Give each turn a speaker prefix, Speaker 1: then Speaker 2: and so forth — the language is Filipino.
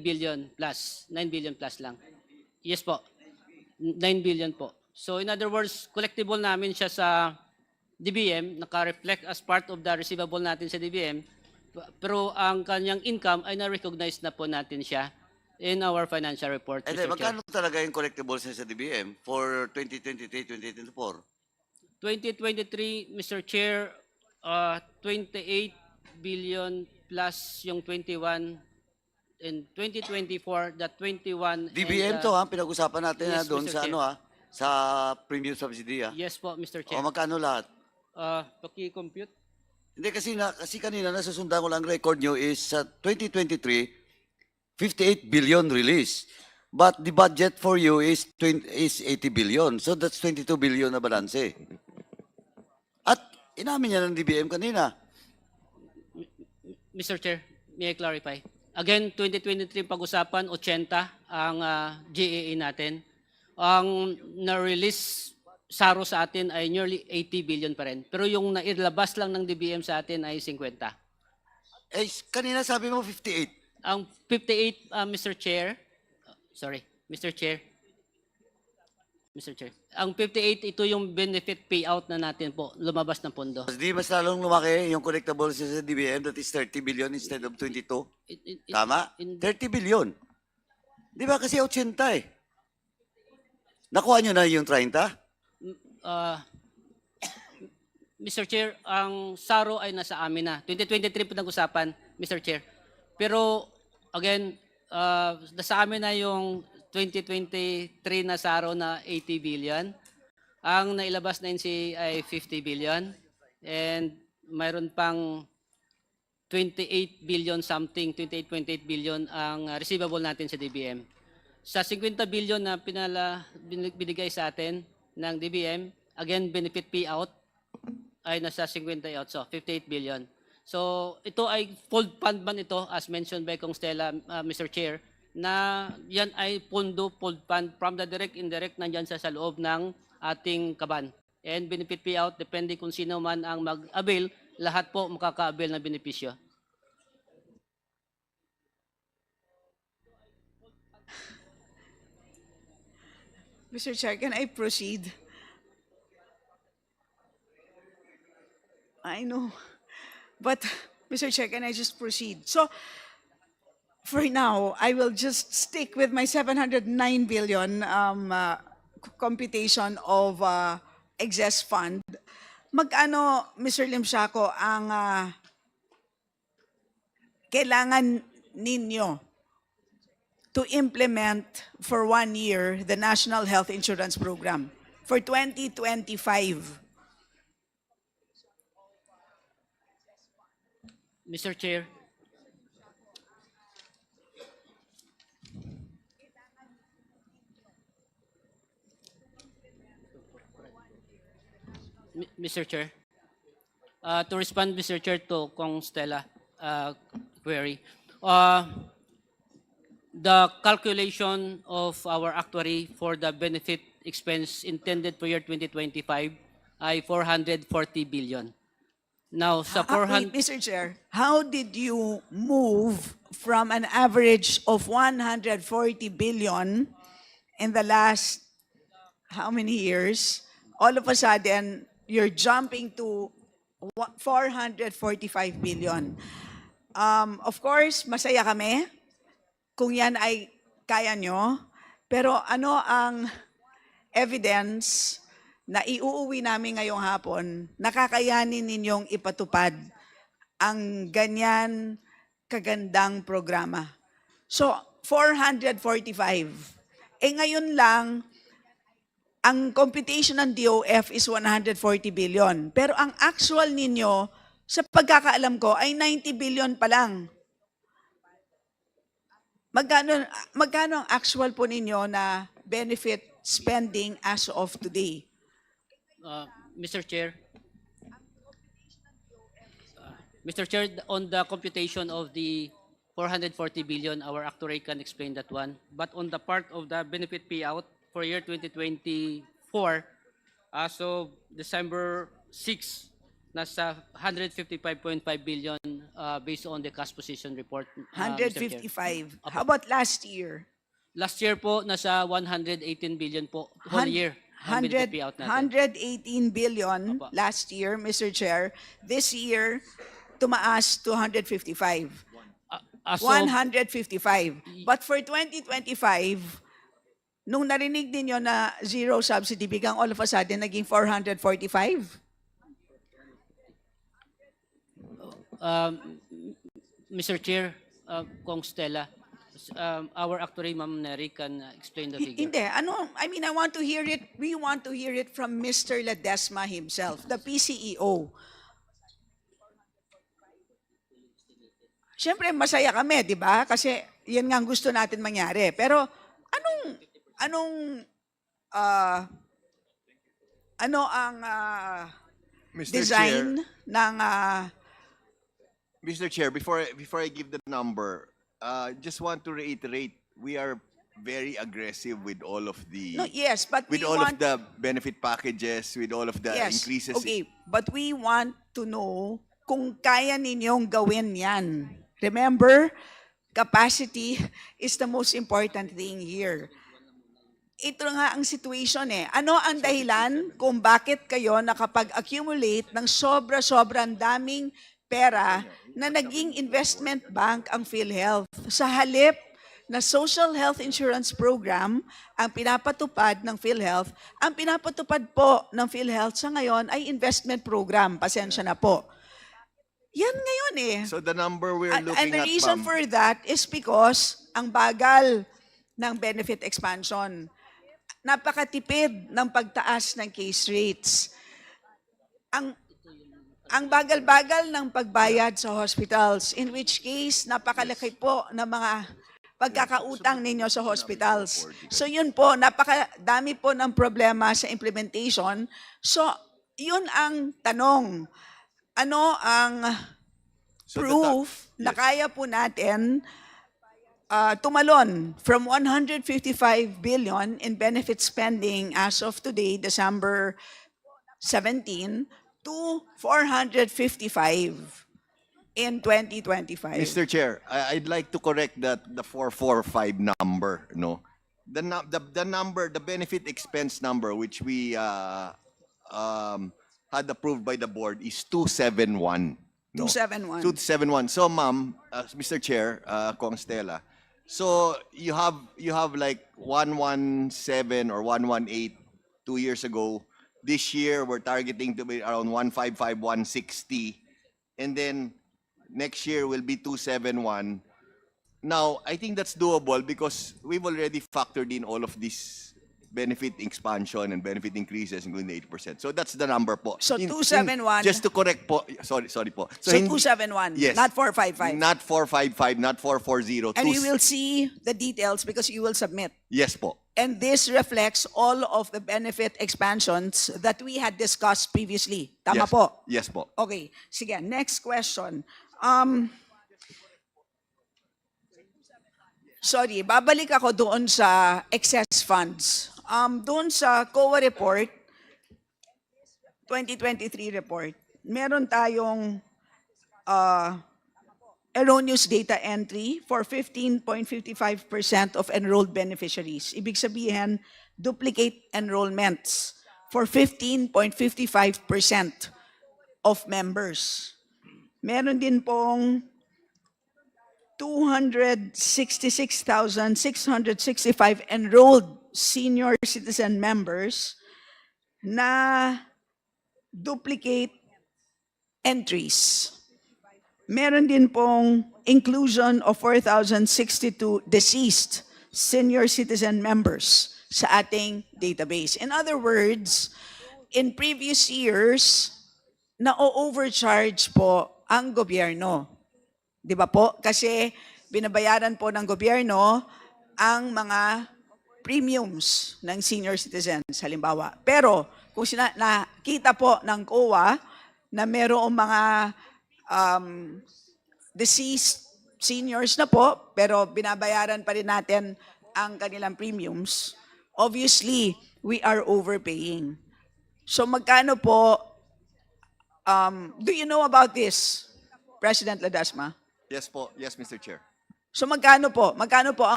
Speaker 1: billion plus. 9 billion plus lang. Yes po. 9 billion po. So in other words, collectible namin siya sa DBM, naka-reflect as part of the receivable natin sa DBM, pero ang kanyang income ay na-recognize na po natin siya in our financial report.
Speaker 2: And
Speaker 1: Mr.
Speaker 2: then,
Speaker 1: Chair.
Speaker 2: magkano talaga yung collectibles niya sa DBM for 2023-2024?
Speaker 1: 2023, Mr. Chair, uh, 28 billion plus yung 21 in 2024, the 21 and,
Speaker 2: DBM
Speaker 1: uh,
Speaker 2: to ha, pinag-usapan natin na
Speaker 1: yes,
Speaker 2: doon
Speaker 1: Mr.
Speaker 2: sa
Speaker 1: Chair.
Speaker 2: ano ha, sa premium subsidy ha.
Speaker 1: Yes po, Mr.
Speaker 2: O
Speaker 1: Chair.
Speaker 2: magkano lahat?
Speaker 1: Uh, paki-compute.
Speaker 2: Hindi kasi na kasi kanina nasusundan ko lang record nyo is sa 2023 58 billion release. But the budget for you is 20, is 80 billion. So that's 22 billion na balance. At inamin niya ng DBM kanina.
Speaker 1: Mr. Chair, may I clarify? Again, 2023 pag-usapan, 80 ang uh, GAA natin. Ang na-release SARO sa atin ay nearly 80 billion pa rin. Pero yung nailabas lang ng DBM sa atin ay 50.
Speaker 2: Eh, kanina sabi mo 58.
Speaker 1: Ang 58, uh, Mr. Chair, sorry, Mr. Chair, Mr. Chair, ang 58, ito yung benefit payout na natin po, lumabas ng pondo.
Speaker 2: Di mas lalong lumaki yung collectibles sa DBM that is 30 billion instead of 22.
Speaker 1: It- it- it-
Speaker 2: Tama?
Speaker 1: in-
Speaker 2: 30 billion. Di ba kasi 80 eh. Nakuha nyo na yung 30?
Speaker 1: uh, Mr. Chair, ang SARO ay nasa amin na. 2023 po nag-usapan, Mr. Chair. Pero, again, uh, nasa amin na yung 2023 na SARO na 80 billion. Ang nailabas na NC ay 50 billion. And mayroon pang 28 billion something, 28.8 billion ang receivable natin sa DBM. Sa 50 billion na pinala, bin- binigay sa atin ng DBM, again, benefit payout ay nasa 58, so 58 billion. So ito ay full fund man ito as mentioned by Kong Stella, uh, Mr. Chair, na yan ay pondo full fund from the direct indirect nandyan sa, sa loob ng ating kaban. And benefit payout, depende kung sino man ang mag-avail, lahat po makaka-avail ng benepisyo.
Speaker 3: Mr. Chair, can I proceed? I know. But, Mr. Chair, can I just proceed? So, for now, I will just stick with my 709 billion um, uh, computation of uh, excess fund. Magkano, Mr. Limshaco, ang uh, kailangan ninyo to implement for one year the National Health Insurance Program for 2025.
Speaker 1: Mr. Chair. M- Mr. Chair. Uh, to respond, Mr. Chair, to Kong Stella uh, query. Uh, the calculation of our actuary for the benefit expense intended for year 2025 ay 440 billion. Now, sa
Speaker 3: Ah,
Speaker 1: 400...
Speaker 3: wait, Mr. Chair, how did you move from an average of 140 billion in the last how many years? All of a sudden, you're jumping to wa- 445 billion. Um, of course, masaya kami kung yan ay kaya nyo. Pero ano ang evidence na iuuwi namin ngayong hapon, nakakayanin ninyong ipatupad ang ganyan kagandang programa. So, 445. Eh ngayon lang, ang computation ng DOF is 140 billion. Pero ang actual ninyo, sa pagkakaalam ko, ay 90 billion pa lang. Magkano, magkano ang actual po ninyo na benefit spending as of today?
Speaker 1: Uh, Mr. Chair. Uh, Mr. Chair, on the computation of the 440 billion, our actuary can explain that one. But on the part of the benefit payout for year 2024, as of December 6, nasa 155.5 billion uh, based on the cash position report. uh, Mr. Chair.
Speaker 3: 155. How about last year?
Speaker 1: Last year po, nasa 118 billion po, whole
Speaker 3: Hun-
Speaker 1: year. ang
Speaker 3: 100,
Speaker 1: benefit payout natin.
Speaker 3: 118 billion
Speaker 1: Opo.
Speaker 3: last year, Mr. Chair. This year, tumaas to 155.
Speaker 1: Ah, ah, so,
Speaker 3: 155. But for 2025, nung narinig ninyo na zero subsidy, biglang all of a sudden naging 445?
Speaker 1: um, Mr. Chair, uh, Kong Stella, um, our actuary, Ma'am Neri, can uh, explain the figure.
Speaker 3: Hindi. Ano, I mean, I want to hear it, we want to hear it from Mr. Ledesma himself, the PCEO. Siyempre, masaya kami, di ba? Kasi yan nga ang gusto natin mangyari. Pero anong, anong, ah, ano ang ah,
Speaker 4: Mr. Chair,
Speaker 3: design ng ah,
Speaker 4: Mr. Chair, before before I give the number, uh, just want to reiterate, we are very aggressive with all of the
Speaker 3: no, yes, but
Speaker 4: with all
Speaker 3: want
Speaker 4: of the benefit packages, with all of the
Speaker 3: yes,
Speaker 4: increases.
Speaker 3: okay, but we want to know kung kaya ninyong gawin yan. Remember, capacity is the most important thing here. Ito nga ang situation eh. Ano ang dahilan kung bakit kayo nakapag-accumulate ng sobra-sobrang daming pera na naging investment bank ang PhilHealth? Sa halip na social health insurance program ang pinapatupad ng PhilHealth, ang pinapatupad po ng PhilHealth sa ngayon ay investment program. Pasensya na po. Yan ngayon eh.
Speaker 4: So the number we're
Speaker 3: And,
Speaker 4: looking
Speaker 3: and the
Speaker 4: at,
Speaker 3: reason
Speaker 4: ma'am,
Speaker 3: for that is because ang bagal ng benefit expansion. Napakatipid ng pagtaas ng case rates. Ang ang bagal-bagal ng pagbayad sa hospitals, in which case, napakalaki po ng mga pagkakautang ninyo sa hospitals. So yun po, napakadami po ng problema sa implementation. So, yun ang tanong. Ano ang proof na kaya po natin uh, tumalon from 155 billion in benefit spending as of today, December 17, to 455 in 2025.
Speaker 4: Mr. Chair, I, I'd like to correct that the 445 number, no? The, nu- the, the number, the benefit expense number, which we uh, um, had approved by the board is 271. no?
Speaker 3: 271.
Speaker 4: 271. So, ma'am, uh, Mr. Chair, uh, Kong Stella, so you have you have like 117 or 118 two years ago. This year, we're targeting to be around 155, 160. And then next year will be 271. Now, I think that's doable because we've already factored in all of this benefit expansion and benefit increases, including the 8%. So that's the number po.
Speaker 3: So
Speaker 4: In- in-
Speaker 3: 271
Speaker 4: Just to correct po, sorry, sorry po.
Speaker 3: So
Speaker 4: hindi-
Speaker 3: 271,
Speaker 4: Yes.
Speaker 3: not 455.
Speaker 4: Not 455, not 440.
Speaker 3: And
Speaker 4: two-
Speaker 3: we will see the details because you will submit.
Speaker 4: Yes po.
Speaker 3: And this reflects all of the benefit expansions that we had discussed previously. Tama
Speaker 4: yes.
Speaker 3: po?
Speaker 4: Yes po.
Speaker 3: Okay, sige, next question. Um, sorry, babalik ako doon sa excess funds. Um, doon sa COA report, 2023 report, meron tayong uh, erroneous data entry for 15.55% of enrolled beneficiaries. Ibig sabihin, duplicate enrollments for 15.55% of members. Meron din pong 266,665 enrolled senior citizen members na duplicate entries. Meron din pong inclusion of 4,062 deceased senior citizen members sa ating database. In other words, in previous years, na-overcharge po ang gobyerno. Di ba po? Kasi binabayaran po ng gobyerno ang mga premiums ng senior citizens, halimbawa. Pero kung sina- nakita po ng COA na merong mga um, deceased seniors na po, pero binabayaran pa rin natin ang kanilang premiums, obviously, we are overpaying. So magkano po Um, do you know about this, President Ledesma?
Speaker 4: Yes po, yes, Mr. Chair.
Speaker 3: So magkano po? Magkano po ang